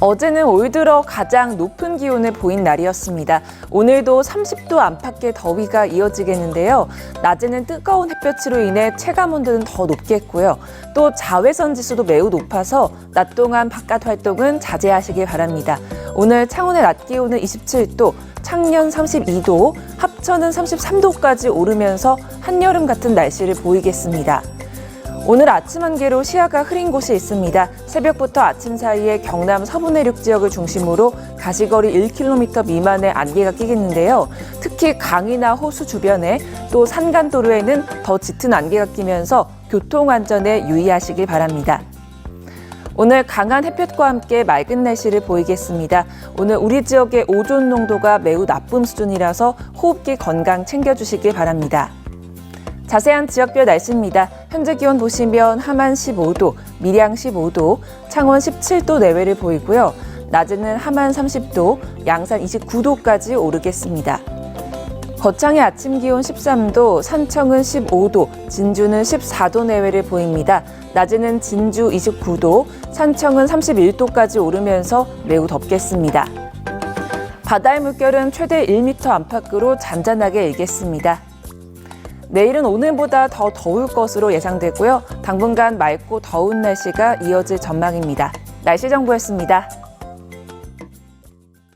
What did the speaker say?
어제는 올 들어 가장 높은 기온을 보인 날이었습니다. 오늘도 30도 안팎의 더위가 이어지겠는데요. 낮에는 뜨거운 햇볕으로 인해 체감 온도는 더 높겠고요. 또 자외선 지수도 매우 높아서 낮 동안 바깥 활동은 자제하시길 바랍니다. 오늘 창원의 낮 기온은 27도, 창녕 32도, 합천은 33도까지 오르면서 한여름 같은 날씨를 보이겠습니다. 오늘 아침 한개로 시야가 흐린 곳이 있습니다. 새벽부터 아침 사이에 경남 서부 내륙 지역을 중심으로 가시거리 1km 미만의 안개가 끼겠는데요. 특히 강이나 호수 주변에 또 산간도로에는 더 짙은 안개가 끼면서 교통 안전에 유의하시길 바랍니다. 오늘 강한 햇볕과 함께 맑은 날씨를 보이겠습니다. 오늘 우리 지역의 오존 농도가 매우 나쁨 수준이라서 호흡기 건강 챙겨주시길 바랍니다. 자세한 지역별 날씨입니다. 현재 기온 보시면 함안 15도, 밀양 15도, 창원 17도 내외를 보이고요. 낮에는 함안 30도, 양산 29도까지 오르겠습니다. 거창의 아침 기온 13도, 산청은 15도, 진주는 14도 내외를 보입니다. 낮에는 진주 29도, 산청은 31도까지 오르면서 매우 덥겠습니다. 바다의 물결은 최대 1m 안팎으로 잔잔하게 일겠습니다. 내일은 오늘보다 더 더울 것으로 예상되고요. 당분간 맑고 더운 날씨가 이어질 전망입니다. 날씨 정보였습니다.